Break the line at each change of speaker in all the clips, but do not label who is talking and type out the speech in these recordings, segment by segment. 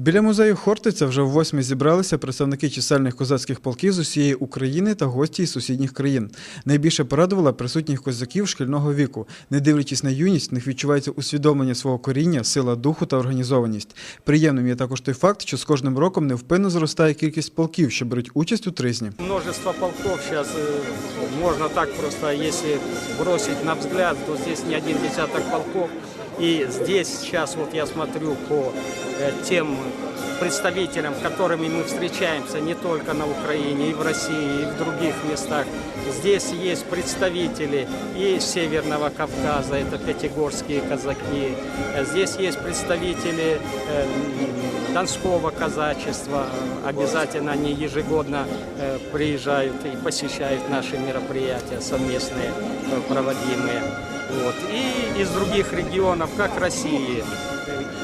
Біля музею Хортиця вже восьмі зібралися представники чисельних козацьких полків з усієї України та гості із сусідніх країн. Найбільше порадувала присутніх козаків шкільного віку. Не дивлячись на юність, в них відчувається усвідомлення свого коріння, сила духу та організованість. Приємним є також той факт, що з кожним роком невпинно зростає кількість полків, що беруть участь у тризні.
Множество полков сейчас можно так просто, если бросить на взгляд, то здесь не один десяток полков. И здесь сейчас вот я смотрю по тем представителям, с которыми мы встречаемся не только на Украине, и в России, и в других местах. Здесь есть представители и Северного Кавказа, это пятигорские казаки. Э, Здесь есть представители э, Донского казачества. Обязательно они ежегодно э, приезжают и посещают наши мероприятия совместные, э, проводимые. Вот. И из других регионов, как России.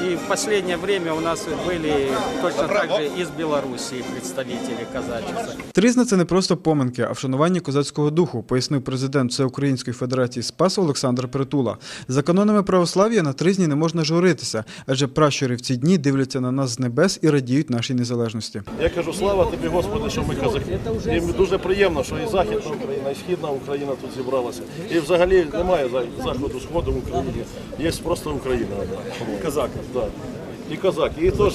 И в последнее время у нас были точно так же из Белоруссии представители казачества.
Тризна це не просто поминки, а вшанування козацького духу, пояснив президент Всеукраїнської федерації Спасу Олександр Притула. За канонами православ'я на тризні не можна журитися, адже пращури в ці дні дивляться на нас з небес і радіють нашій незалежності.
Я кажу, слава тобі, Господи, що ми казаки. І дуже приємно, що і Західна і Східна Україна тут зібралася. І взагалі немає заходу, сходу в Україні. Є просто Україна. Казаки. Так. І козаки. І теж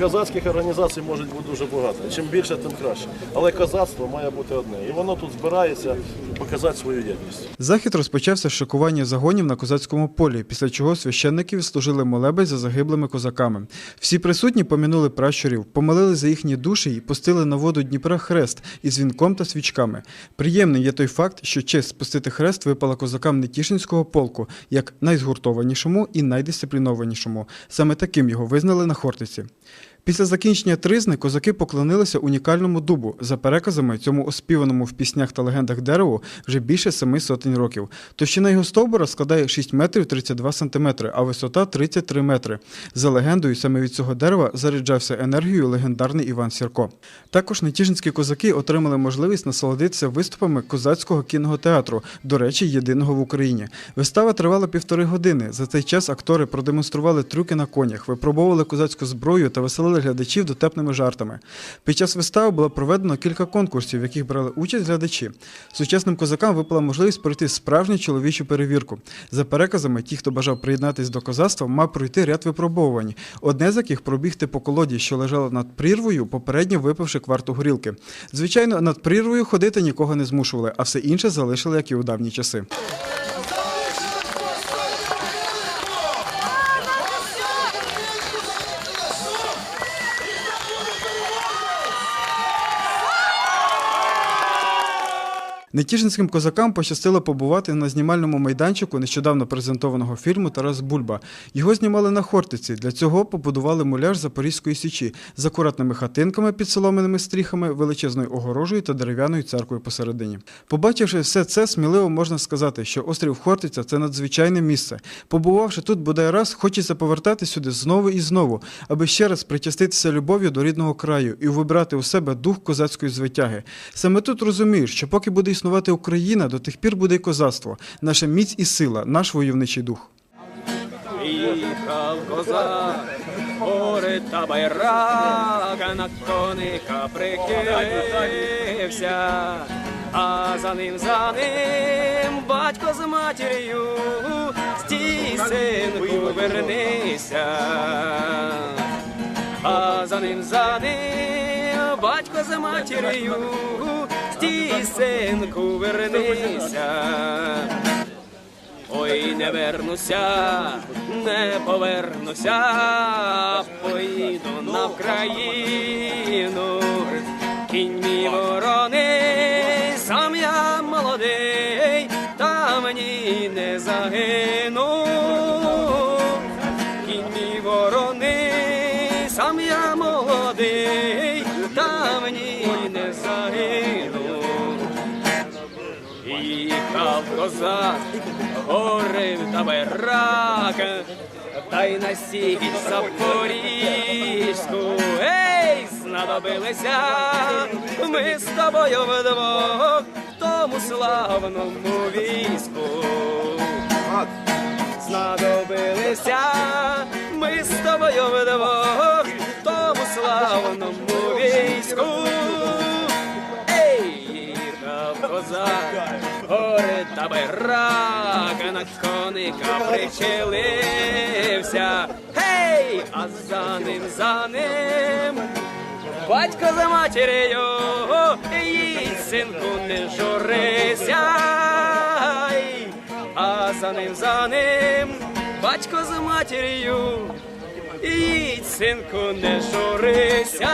козацьких організацій може бути дуже багато. Чим більше, тим краще. Але козацтво має бути одне. І воно тут збирається показати свою єдність.
Захід розпочався з шикування загонів на козацькому полі, після чого священники служили молебень за загиблими козаками. Всі присутні помінули пращурів, помолили за їхні душі і пустили на воду Дніпра хрест із вінком та свічками. Приємним є той факт, що честь спустити хрест випала козакам Нетішинського полку як найзгуртованішому і найдисциплінованішому. Саме таким його визнали на Хортиці. Після закінчення тризни козаки поклонилися унікальному дубу. За переказами, цьому оспіваному в піснях та легендах дереву вже більше семи сотень років. Товщина його стовбура складає 6 метрів 32 сантиметри, а висота 33 метри. За легендою, саме від цього дерева заряджався енергією легендарний Іван Сірко. Також нетіжинські козаки отримали можливість насолодитися виступами козацького кінного театру, до речі, єдиного в Україні. Вистава тривала півтори години. За цей час актори продемонстрували трюки на конях, випробовували козацьку зброю та веселили глядачів дотепними жартами. Під час вистави було проведено кілька конкурсів, в яких брали участь глядачі. Сучасним козакам випала можливість пройти справжню чоловічу перевірку. За переказами, ті, хто бажав приєднатись до козацтва, мав пройти ряд випробовувань. Одне з яких пробігти по колоді, що лежала над прірвою, попередньо випивши кварту горілки. Звичайно, над прірвою ходити нікого не змушували, а все інше залишили, як і у давні часи. Нетішинським козакам пощастило побувати на знімальному майданчику нещодавно презентованого фільму Тарас Бульба. Його знімали на Хортиці. Для цього побудували муляж Запорізької січі з акуратними хатинками під соломиними стріхами, величезною огорожею та дерев'яною церквою посередині. Побачивши все це, сміливо можна сказати, що острів Хортиця це надзвичайне місце. Побувавши тут бодай раз, хочеться повертати сюди знову і знову, аби ще раз причаститися любов'ю до рідного краю і вибрати у себе дух козацької звитяги. Саме тут розумієш, що поки буде існувати Україна, до тих пір буде й козацтво, наша міць і сила, наш войовничий дух.
Їхав козак, гори та байрака на коника прихилився, а за ним, за ним батько з матір'ю, стій, синку, вернися, а за ним, за ним батько з матір'ю, стій, синку, вернися. Ой, не вернуся, не повернуся, поїду на Вкраїну, кінь мій ворони, сам я молодий, та мені не загину. Кінь мій ворони, сам я молодий, та мені Їхав козак, горив та берак, та й на січ Запорізьку. Ей, знадобилися ми з тобою вдвох в тому славному війську. Знадобилися ми з тобою вдвох в тому козацьку. Ей, їхав козак, гори та берак, на коника причелився. Гей, а за ним, за ним. Батько за матір'ю, їдь, синку, не журися, а за ним, за ним, батько за матір'ю, їдь, синку, не журися,